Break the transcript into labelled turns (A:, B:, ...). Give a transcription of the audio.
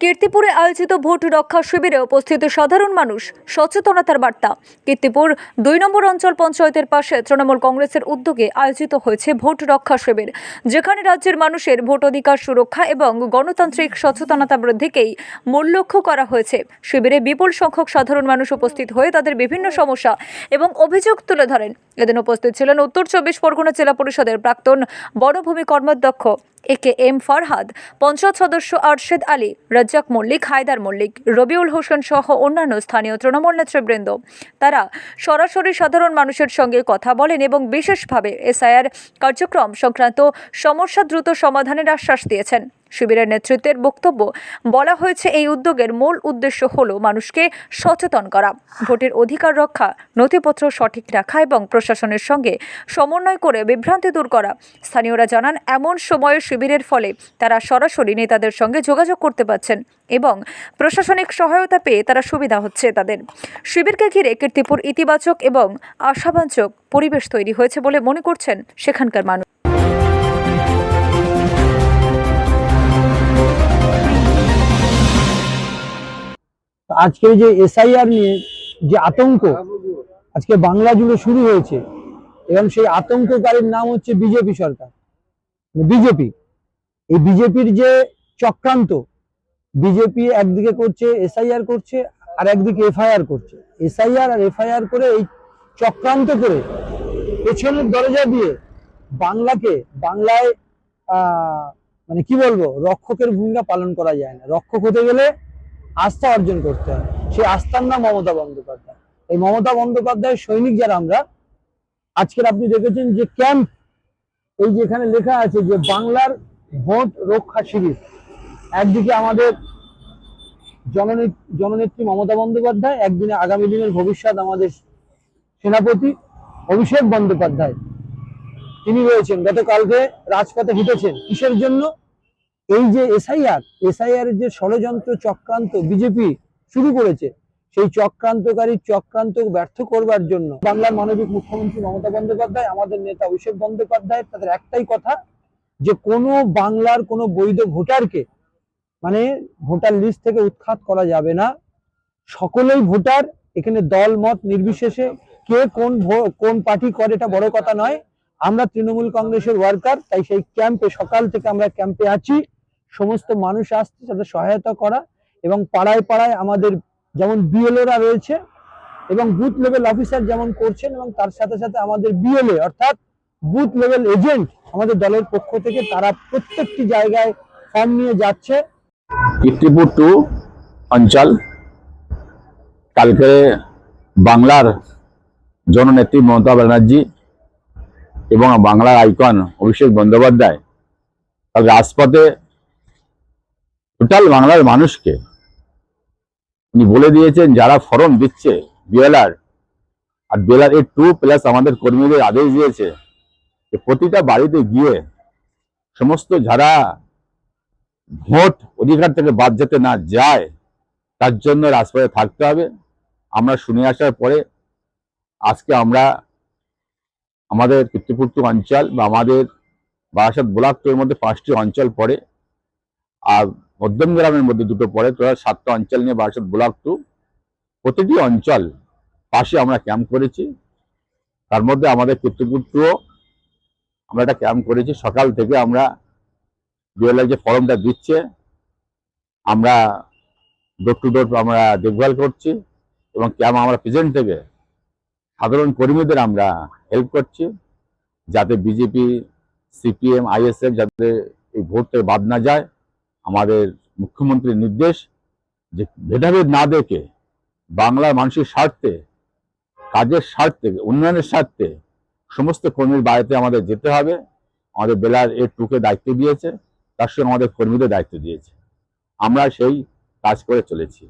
A: কীর্তিপুরে আয়োজিত ভোট রক্ষা শিবিরে উপস্থিত সাধারণ মানুষ, সচেতনতার বার্তা। কীর্তিপুর দুই নম্বর অঞ্চল পঞ্চায়েতের পাশে তৃণমূল কংগ্রেসের উদ্যোগে আয়োজিত হয়েছে ভোট রক্ষা শিবির। যেখানে রাজ্যের মানুষের ভোট অধিকার সুরক্ষা এবং গণতান্ত্রিক সচেতনতা বৃদ্ধিকেই মূল লক্ষ্য করা হয়েছে। শিবিরে বিপুল সংখ্যক সাধারণ মানুষ উপস্থিত হয়ে তাদের বিভিন্ন সমস্যা এবং অভিযোগ তুলে ধরেন। এদিন উপস্থিত ছিলেন উত্তর চব্বিশ পরগনা জেলা পরিষদের প্রাক্তন বনভূমি কর্মাধ্যক্ষ A K M Farhad, panchayat সদস্য আরশেদ আলী, রাজ্জাক মল্লিক, হায়দার মল্লিক, রবিউল হোসেন সহ অন্যান্য স্থানীয় তৃণমূল নেতৃবৃন্দ। তারা সরাসরি সাধারণ মানুষের সঙ্গে কথা বলেন এবং বিশেষভাবে এসআইআর কার্যক্রম সংক্রান্ত সমস্যা দ্রুত সমাধানের আশ্বাস দিয়েছেন। শিবিরের নেতৃত্বের বক্তব্য, বলা হয়েছে এই উদ্যোগের মূল উদ্দেশ্য হল মানুষকে সচেতন করা। ভোটের অধিকার রক্ষা, নথিপত্র সঠিক রাখা এবং প্রশাসনের সঙ্গে সমন্বয় করে বিভ্রান্তি দূর করা। স্থানীয়রা জানান, এমন সময়ে শিবিরের ফলে তারা সরাসরি নেতাদের সঙ্গে যোগাযোগ করতে পারছেন এবং প্রশাসনিক সহায়তা পেয়ে তারা সুবিধা হচ্ছে তাদের। শিবিরকে ঘিরে কীর্তিপুর ইতিবাচক এবং আশাবাঞ্চক পরিবেশ তৈরি হয়েছে বলে মনে করছেন সেখানকার মানুষ।
B: আজকে যে এসআইআর নিয়ে যে আতঙ্ক, আজকে বাংলা জুড়ে শুরু হয়েছে, এবং সেই আতঙ্ককারীর নাম হচ্ছে বিজেপি সরকার। বিজেপি। এই বিজেপির যে চক্রান্ত, বিজেপি একদিকে করছে এসআইআর করছে, আর একদিকে এফআইআর করছে। এসআইআর আর এফআইআর করে এই চক্রান্ত করে পেছনের দরজা দিয়ে বাংলাকে, বাংলায় মানে কি বলব, রক্ষকের ভূমিকা পালন করা যায় না। রক্ষক হতে গেলে আস্থা অর্জন করতে হয়। সেই আস্থার নাম মমতা বন্দ্যোপাধ্যায়। এই মমতা বন্দ্যোপাধ্যায়ের সৈনিক যারা আমরা, আজকের আপনি দেখেছেন যে ক্যাম্প, এই যে এখানে লেখা আছে যে বাংলার ভোট রক্ষা শিবির। একদিকে আমাদের জননেত্রী জননেত্রী মমতা বন্দ্যোপাধ্যায়, একদিনে আগামী দিনের ভবিষ্যৎ আমাদের সেনাপতি অভিষেক বন্দ্যোপাধ্যায়। তিনি রয়েছেন। গতকালকে রাজপথে হেঁটেছেন। কিসের জন্য? এই যে এসআইআর এসআইআর যে ষড়যন্ত্র চক্রান্ত বিজেপি শুরু করেছে, সেই চক্রান্তকারী চক্রান্ত ব্যর্থ করবার জন্য বাংলার মানবিক মুখ্যমন্ত্রী মমতা বন্দ্যোপাধ্যায়, আমাদের নেতা অভিষেক বন্দ্যোপাধ্যায় তাদের একটাই কথা যে কোনো বাংলার কোনো বৈধ ভোটারকে মানে ভোটার লিস্ট থেকে উৎখাত করা যাবে না। সকলেই ভোটার, এখানে দল, মত নির্বিশেষে কে কোন কোন পার্টি করে এটা বড় কথা নয়। আমরা তৃণমূল কংগ্রেসের ওয়ার্কার, তাই সেই ক্যাম্পে সকাল থেকে আমরা ক্যাম্পে আছি। সমস্ত মানুষ আসছে তাদের সহায়তা করা এবং পাড়ায় পাড়ায় আমাদের যেমন বিএলওরা রয়েছে এবং বুথ লেভেল অফিসার যেমন করছেন এবং তার সাথে সাথে আমাদের বিএলএ, অর্থাৎ বুথ লেভেল এজেন্ট আমাদের দলের পক্ষ থেকে তারা প্রত্যেকটি জায়গায় ফর্ম নিয়ে যাচ্ছে।
C: কীর্তিপুর টু অঞ্চল, কালকে বাংলার জননেত্রী মমতা ব্যানার্জি এবং বাংলার আইকন অভিষেক বন্দ্যোপাধ্যায় রাজপথে টোটাল বাংলার মানুষকে উনি বলে দিয়েছেন, যারা ফর্ম দিচ্ছে, বিএলআর, আর বিএলআর এ টু প্লাস আমাদের কর্মীদের আদেশ দিয়েছে যে প্রতিটা বাড়িতে গিয়ে সমস্ত যারা ভোট অধিকার থেকে বাদ যেতে না যায়, তার জন্য রাজপথে থাকতে হবে। আমরা শুনে আসার পরে আজকে আমরা আমাদের কীর্তিপুর্তু অঞ্চল বা আমাদের বারাসাত ব্লক এর মধ্যে পাঁচটি অঞ্চল পড়ে। আর মধ্যম গ্রামের মধ্যে দুটো পড়ে তোরা সাতটা অঞ্চল নিয়ে বারাসাত ব্লক টু প্রতিটি অঞ্চল পাশে আমরা ক্যাম্প করেছি। তার মধ্যে আমাদের কীর্তিপুরটুও আমরা একটা ক্যাম্প করেছি। সকাল থেকে আমরা বিএলআই যে ফর্মটা দিচ্ছে, আমরা ডোর টু ডোর আমরা দেখভাল করছি এবং ক্যাম্প আমরা প্রেজেন্ট থেকে সাধারণ কর্মীদের আমরা হেল্প করছি যাতে বিজেপি সিপিএম আইএসএফ যাতে এই ভোট থেকে বাদ না যায়। আমাদের মুখ্যমন্ত্রীর নির্দেশ যে ভেদাভেদ না দেখে বাংলার মানুষের স্বার্থে, কাজের স্বার্থে, উন্নয়নের স্বার্থে সমস্ত কর্মীর বাড়িতে আমাদের যেতে হবে। আমাদের বেলার এর টুকে দায়িত্ব দিয়েছে, তার সঙ্গে আমাদের কর্মীদের দায়িত্ব দিয়েছে। আমরা সেই কাজ করে চলেছি।